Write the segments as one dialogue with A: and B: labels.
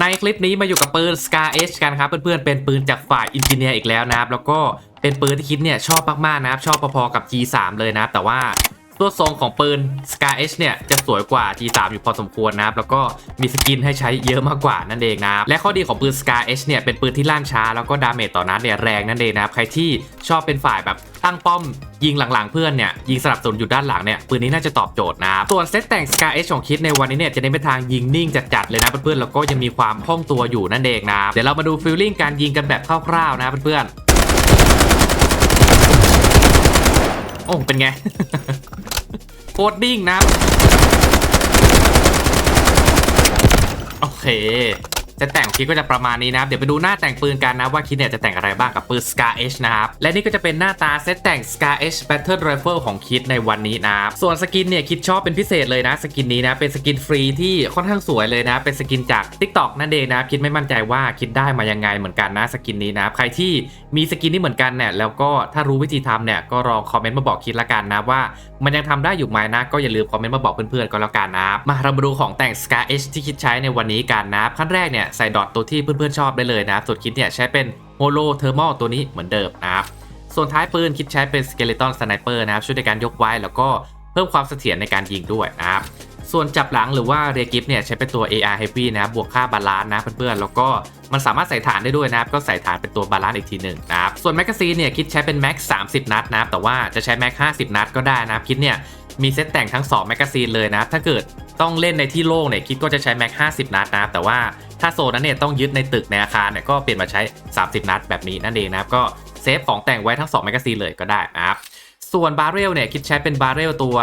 A: ในคลิปนี้มาอยู่กับปืน Scar H กันครับ เพื่อนๆ เป็นปืนจากฝ่ายอินจิเนียร์อีกแล้วนะครับ แล้วก็เป็นปืนที่คิดเนี่ยชอบมากๆนะครับ ชอบพอๆกับ G3 เลยนะครับ แต่ว่า ตัวทรงของปืน Scar H เนี่ยจะสวยกว่า G3 อยู่พอสมควรนะครับ แล้วก็มีสกินให้ใช้เยอะมากกว่านั่นเองนะครับ และข้อดีของปืน Scar H เนี่ยเป็นปืนที่ล่านช้า แล้วก็ดาเมจต่อนัดเนี่ยแรงนั่นเองนะครับ ใครที่ชอบเป็นฝ่ายแบบตั้งป้อมยิงหลังๆเพื่อนเนี่ยยิงสลับสนอยู่ด้านหลังเนี่ยปืนนี้น่าจะตอบโจทย์นะครับส่วนเซตแต่ง Scar H ของคิดในวันนี้เนี่ยจะเน้นไปทางยิงนิ่งจัดๆเลยนะเพื่อนๆแล้วก็ยังมีความคล่องตัวอยู่นั่นเองนะครับเดี๋ยวเรามาดูฟีลลิ่งการยิงกันแบบคร่าวๆนะเพื่อนๆโอ้เป็นไง โคดดิ้งนะ โอเค จะแต่งคิดก็จะประมาณนี้นะครับ เดี๋ยวไปดูหน้าแต่งปืนกันนะว่าคิดเนี่ยจะแต่งอะไรบ้างกับปืน Scar H นะครับ และนี่ก็จะเป็นหน้าตาเซตแต่ง Scar H Battle Rifle ของคิดในวันนี้นะครับ ส่วนสกินเนี่ยคิดชอบเป็นพิเศษเลยนะ สกินนี้นะเป็นสกินฟรีที่ค่อนข้างสวยเลยนะ เป็นสกินจาก TikTok นั่นเองนะคิดไม่มั่นใจว่าคิดได้มายังไงเหมือนกันนะสกินนี้นะใครที่มีสกินนี้เหมือนกันเนี่ยแล้วก็ถ้ารู้วิธีทำเนี่ยก็ลองคอมเมนต์มาบอกคิดละกันนะว่ามันยังทำได้อยู่ไหมนะ ก็อย่าลืมคอมเมนต์มาบอกเพื่อนๆก็แล้วกันนะมาเรามาดูของแต่ง Scar H ที่คิดใช้ในวันนี้กันนะขั้นแรกเนี่ยใส่ดอทตัวที่เพื่อนๆชอบได้เลยนะส่วนคิดเนี่ยใช้เป็นโฮโลเทอร์มอลตัวนี้เหมือนเดิมนะครับ ส่วนท้ายปืนคิดใช้เป็นสเกเลตอนสไนเปอร์นะครับช่วยในการยกไว้แล้วก็เพิ่มความเสถียรในการยิงด้วยนะครับ ส่วนจับหลังหรือว่าเรกิฟเนี่ยใช้เป็นตัว AR Heavy นะครับบวกค่าบาลานซ์นะเพื่อนๆแล้วก็มันสามารถใส่ฐานได้ด้วยนะครับก็ใส่ฐานเป็นตัวบาลานซ์อีกทีหนึ่งนะครับส่วนแมกกาซีนเนี่ยคิดใช้เป็นแม็ก30 นัดนะครับแต่ว่าจะใช้แม็ก50 นัดก็ได้นะครับคิดเนี่ยมีเซตแต่งทั้ง2แมกกาซีนเลยนะถ้าเกิดต้องเล่นในที่โล่งเนี่ยคิดก็จะใช้แม็ก50 นัดนะแต่ว่า ถ้าโซนนั้นเนี่ยต้องยึดในตึกในอาคารเนี่ยก็เปลี่ยนมาใช้ 30 นัดแบบนี้นั่นเองนะครับก็เซฟของแต่งไว้ทั้ง2แมกกาซีนเลยก็ได้นะครับส่วนบาร์เรลเนี่ยคิดใช้เป็นบาร์เรลตัว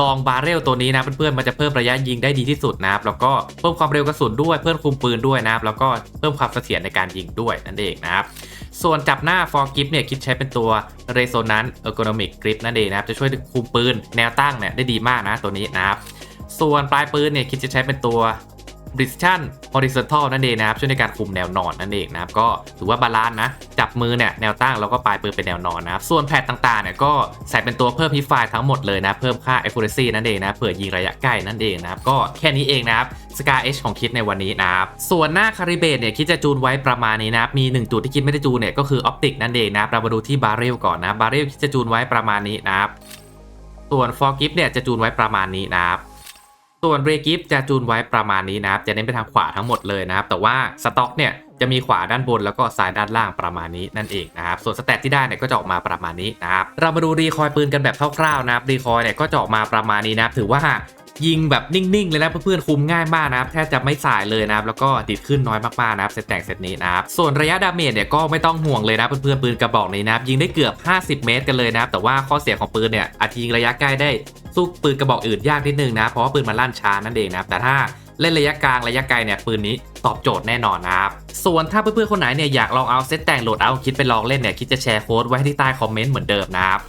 A: ลองบาร์เรลตัวนี้นะเพื่อนๆมันจะเพิ่มระยะยิงได้ดีที่สุดนะครับแล้วก็เพิ่มความเร็วกระสุนด้วยเพิ่มคุมปืนด้วยนะครับแล้วก็เพิ่มความเสถียรในการยิงด้วยนั่นเองนะครับส่วนจับหน้า for grip เนี่ยคิดใช้เป็นตัว resonance ergonomic grip นั่นเองนะครับจะช่วยคุมปืนแนวตั้งเนี่ยได้ดีมากนะตัวนี้นะครับส่วนปลายปืนเนี่ยคิดจะใช้เป็นตัว precision horizontal นั่นเองนะครับช่วยในการคุมแนวนอนนั่นเองนะครับก็ถือว่าบาลานซ์นะจับมือเนี่ยแนวตั้งแล้วก็ปลายปืนเป็นแนวนอนนะครับส่วนแพดต่างๆเนี่ยก็ใส่เป็นตัวเพิ่มฮิฟไฟทั้งหมดเลยนะเพิ่มค่า accuracy นั่นเองนะเผื่อยิงระยะใกล้นั่นเองนะครับก็แค่นี้เองนะครับ Scar H ของคิดในวันนี้นะครับส่วนหน้าคาริเบตเนี่ยคิดจะจูนไว้ประมาณนี้นะครับมี 1 จุดที่คิดไม่ได้จูนเนี่ยก็คือออปติกนั่นเองนะครับเรามาดูที่บาร์เรลก่อนนะบาร์เรลคิดจะจูนไว้ประมาณนี้นะครับส่วน for grip เนี่ยจะจูนไว้ประมาณนี้นะครับ ส่วนเรกิฟจะจูนไว้ประมาณนี้นะครับ จะเน้นไปทางขวาทั้งหมดเลยนะครับ แต่ว่าสต็อกเนี่ยจะมีขวาด้านบนแล้วก็ซ้ายด้านล่างประมาณนี้นั่นเองนะครับ ส่วนสแตทที่ได้เนี่ยก็จะออกมาประมาณนี้นะครับ เรามาดูรีคอยปืนกันแบบคร่าวๆนะครับ รีคอยเนี่ยก็จะออกมาประมาณนี้นะครับ ถือว่า ยิงแบบนิ่งๆเลยนะเพื่อนๆคุมง่ายมากนะครับแทบจะไม่สายเลยนะครับแล้วก็ติดขึ้นน้อยมากๆนะครับเซตแต่งเซตนี้นะครับส่วนระยะดาเมจเนี่ยก็ไม่ต้องห่วงเลยนะเพื่อนๆปืนกระบอกนี้นะครับยิงได้เกือบ 50 เมตรกันเลยนะครับแต่ว่าข้อเสียของปืนเนี่ยอาจจะยิงระยะใกล้ได้สู้ปืนกระบอกอื่นยากนิดนึงนะเพราะว่าปืนมันลั่นช้านั่นเองนะครับแต่ถ้าเล่นระยะกลางระยะไกลเนี่ยปืนนี้ตอบโจทย์แน่นอนนะครับ ส่วนถ้าเพื่อนๆคนไหนเนี่ยอยากลองเอาเซตแต่งโหลดเอาคิดไปลองเล่นเนี่ยคิดจะแชร์โค้ดไว้ที่ใต้คอมเมนต์เหมือนเดิมนะครับ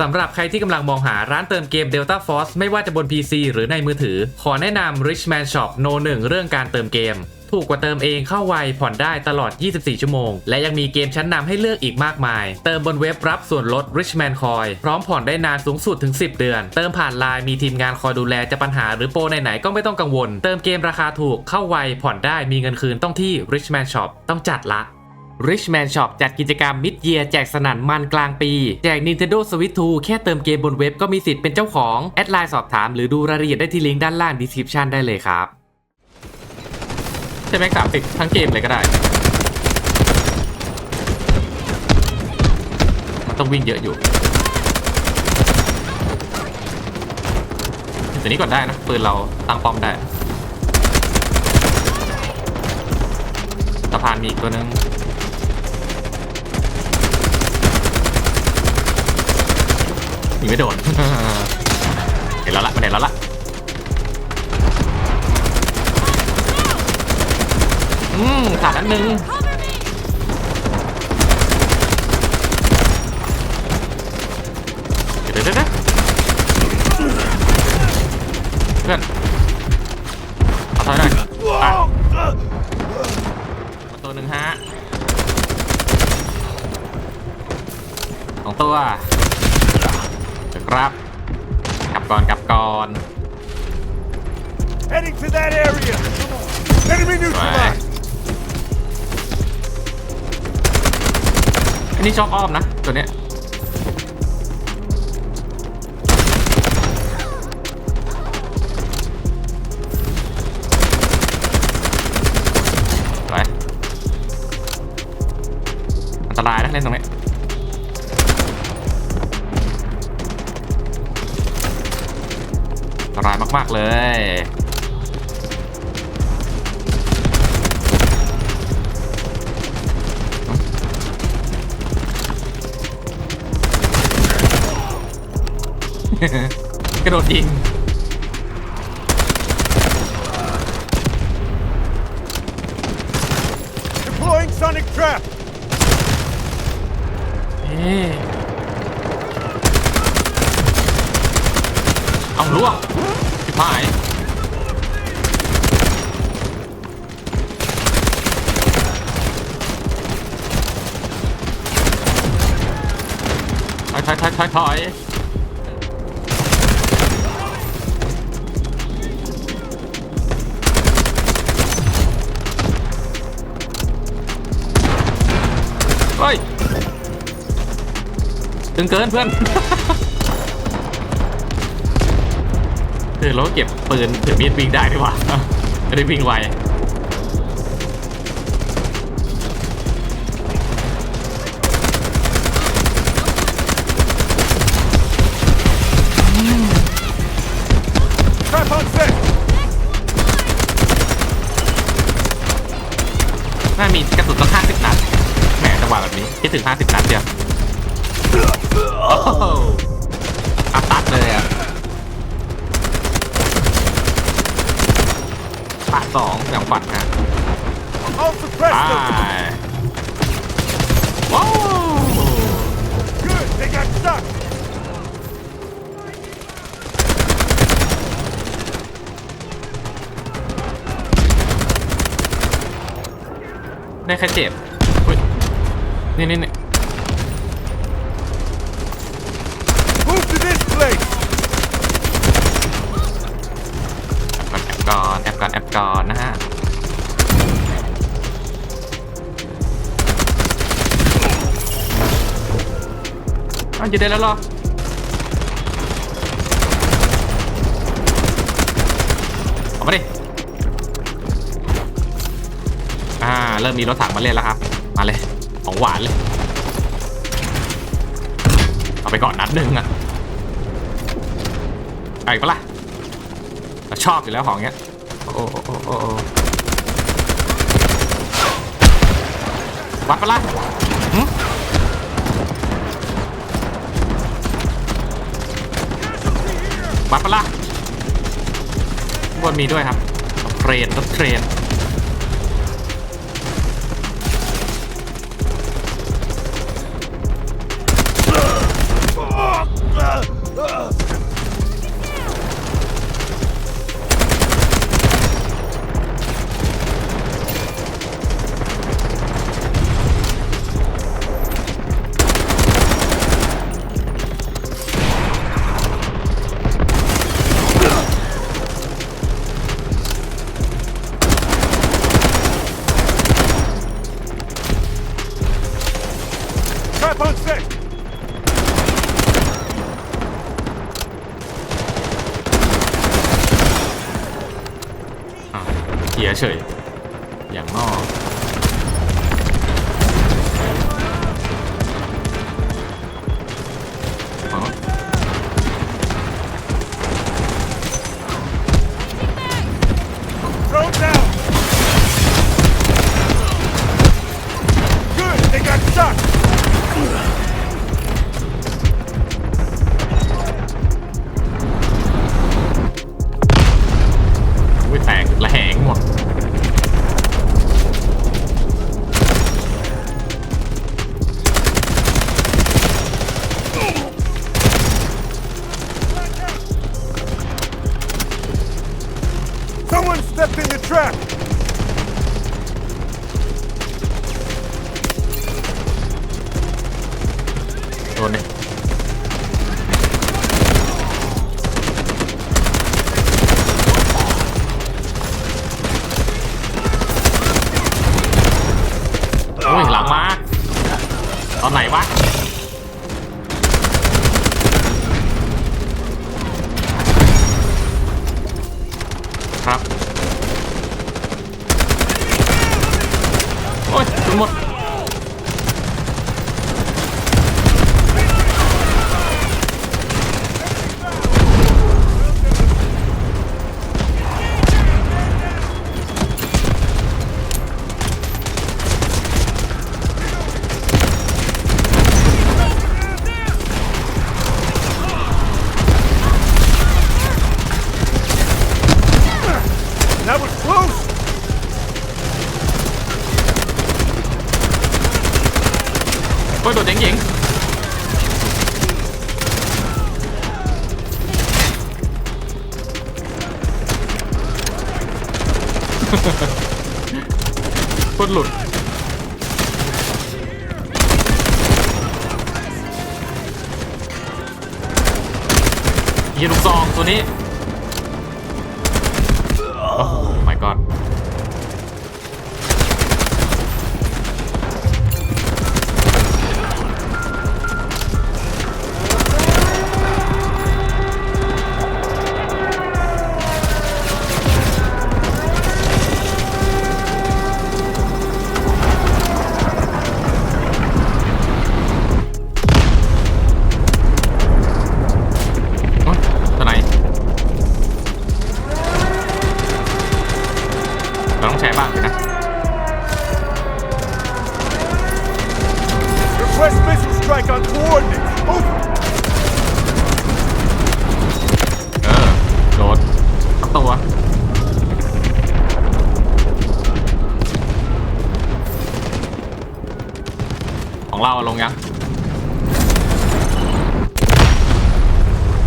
A: สำหรับใครที่กำลังมองหาร้านเติมเกม Delta Force ไม่ว่าจะบน PC หรือในมือถือ ขอแนะนำ Richman Shop No 1 เรื่องการเติมเกม ถูกกว่าเติมเองเข้าไวผ่อนได้ตลอด 24 ชั่วโมง และยังมีเกมชั้นนำให้เลือกอีกมากมาย เติมบนเว็บรับส่วนลด Richman Coin พร้อมผ่อนได้นานสูงสุดถึง 10 เดือน เติมผ่านไลน์มีทีมงานคอยดูแลจะปัญหาหรือโปรไหนๆก็ไม่ต้องกังวล เติมเกมราคาถูกเข้าไวผ่อนได้มีเงินคืนต้องที่ Richman Shop ต้องจัดละ Richman Shop จัดกิจกรรม Mid Year แจกสนั่นมันกลางปี แจก Nintendo Switch 2 แค่เติมเกมบนเว็บก็มีสิทธิ์เป็นเจ้าของ แอดไลน์สอบถามหรือดูรายละเอียดได้ที่ลิงก์ด้านล่าง description ได้เลยครับใช่ไหมสามสิบทั้งเกมเลยก็ได้ มันต้องวิ่งเยอะอยู่ตัวนี้ก่อนได้นะปืนเราตั้งป้อมได้สะพานมีอีกตัวนึง ยิงไม่โดน เห็นแล้วละมันเห็นแล้วละอืมขาดอันหนึ่งเดี๋ยวเดี๋ยวเดี๋ยวเพื่อนเอาถอยหน่อยอะมาตัวหนึ่งฮะสองตัวเดี๋ยว ครับ กลับก่อนกลับก่อน
B: ไปอัน
A: นี้ชอบอ้อมนะ ตัวเนี้ย ไป อันตรายนะเล่นตรงนี้ ตรายมาก ๆ เลยกระโดดยิง
B: Deploying sonic trap.
A: เอ๊ะเอาล่วงชิบหายถอยถอยถอยถอยถอยเฮ้ย ตึงเกินเพื่อน อเราก็เก็บปืนถือมีดวิ่งได้ดีกว่าจะได้วิ่งไวน่ามีกระสุนต้อง50นัด แหมจังหวะแบบนี้คิดถึง50นัดเดียวอัพตัดเลยอะปาด สองอย่างฝันฮะ
B: I'll
A: ไป
B: suppress them.
A: ว้าว
B: Good. They got stuck.
A: ได้แค่เจ็บอุ๊ยนี่นี่นี่ ก่อนนะฮะอ้าอยู่ได้แล้วหรอออกมาดิ อ่า เริ่มมีรถถังมาเล่นแล้วครับ มาเลย ของหวานเลย เอาไปก่อนนัดหนึ่งอะไปอีกปะล่ะเราชอบอยู่แล้วของเงี้ย โอ้โอ้โอ้โอ้โอ้วัดปะล่ะหึวัดปะล่ะบนมีด้วยครับรถเทรนรถเทรน
B: stepped in the trap.
A: โโคตรหลุด ยิงลูกซองตัวนี้ โอ้ my god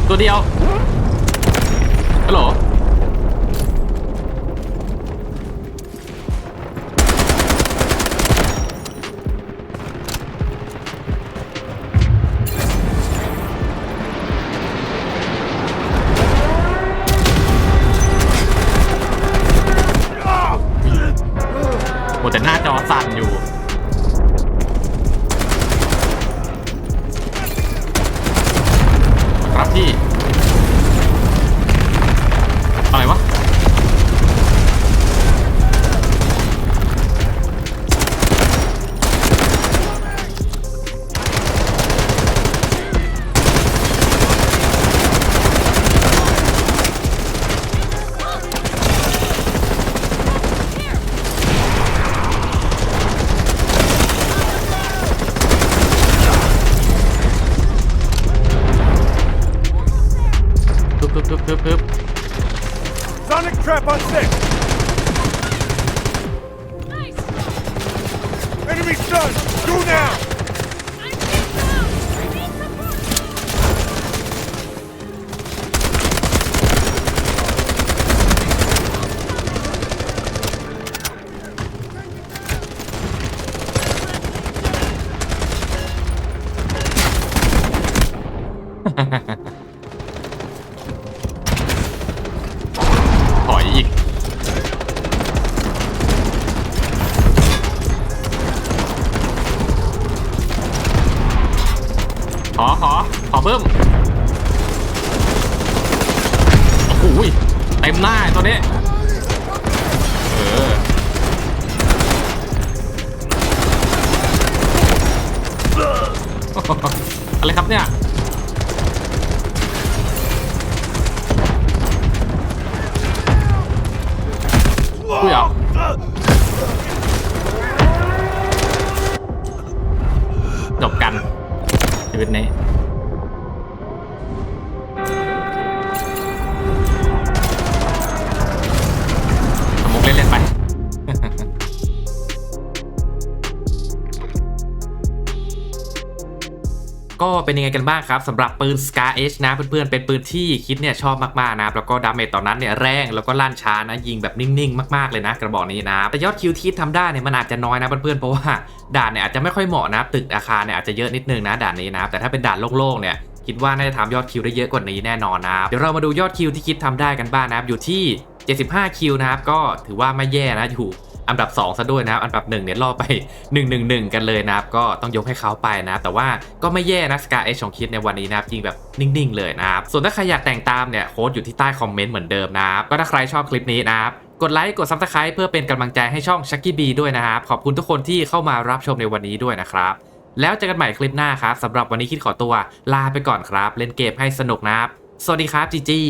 A: ตัวเดียวฮัลโหล ปึ๊บปึ๊บปึ๊บปึ๊บปึ๊บ
B: Sonic trap on six! Enemy stun! Go now!
A: ต็มหน้าไอ้ตัวนี้ เออ อะไรครับเนี่ย ก็เป็นยังไงกันบ้างครับสำหรับปืน Scar H นะเพื่อนๆเป็นปืนที่คิดเนี่ยชอบมากๆนะครับแล้วก็ดาเมจตอนนั้นเนี่ยแรงแล้วก็ลั่นช้านะยิงแบบนิ่งๆ มากๆเลยนะ กระบอกนี้นะแต่ยอดคิวที่ทำได้เนี่ยมันอาจจะน้อยนะเพื่อนๆเพราะว่าด่านเนี่ยอาจจะไม่ค่อยเหมาะนะตึกอาคารเนี่ยอาจจะเยอะนิดนึงนะด่านนี้นะแต่ถ้าเป็นด่านโล่งๆเนี่ยคิดว่าน่าจะทำยอดคิวได้เยอะกว่านี้แน่นอนนะครับเดี๋ยวเรามาดูยอดคิวที่คิดทำได้กันบ้างนะครับอยู่ที่ 75 คิวนะครับก็ถือว่าไม่แย่นะอยู่ อันดับ 2 ซะด้วยนะครับ อันดับ1เนี่ยล่อไป 111 กันเลยนะครับ ก็ต้องยกให้เขาไปนะครับ แต่ว่าก็ไม่แย่นะสกาเอชของคิดในวันนี้นะครับยิงแบบนิ่งๆ เลยนะครับ ส่วนถ้าใครอยากแต่งตามเนี่ยโค้ดอยู่ที่ใต้คอมเมนต์เหมือนเดิมนะครับ ก็ถ้าใครชอบคลิปนี้นะครับกดไลค์ กด Subscribe เพื่อเป็นกำลังใจให้ช่องชักกี้บีด้วยนะครับ ขอบคุณทุกคนที่เข้ามารับชมในวันนี้ด้วยนะครับ แล้วเจอกันใหม่คลิปหน้าครับสำหรับวันนี้คิดขอตัวลาไปก่อนครับ เล่นเกมให้สนุกนะครับ สวัสดีครับจีจี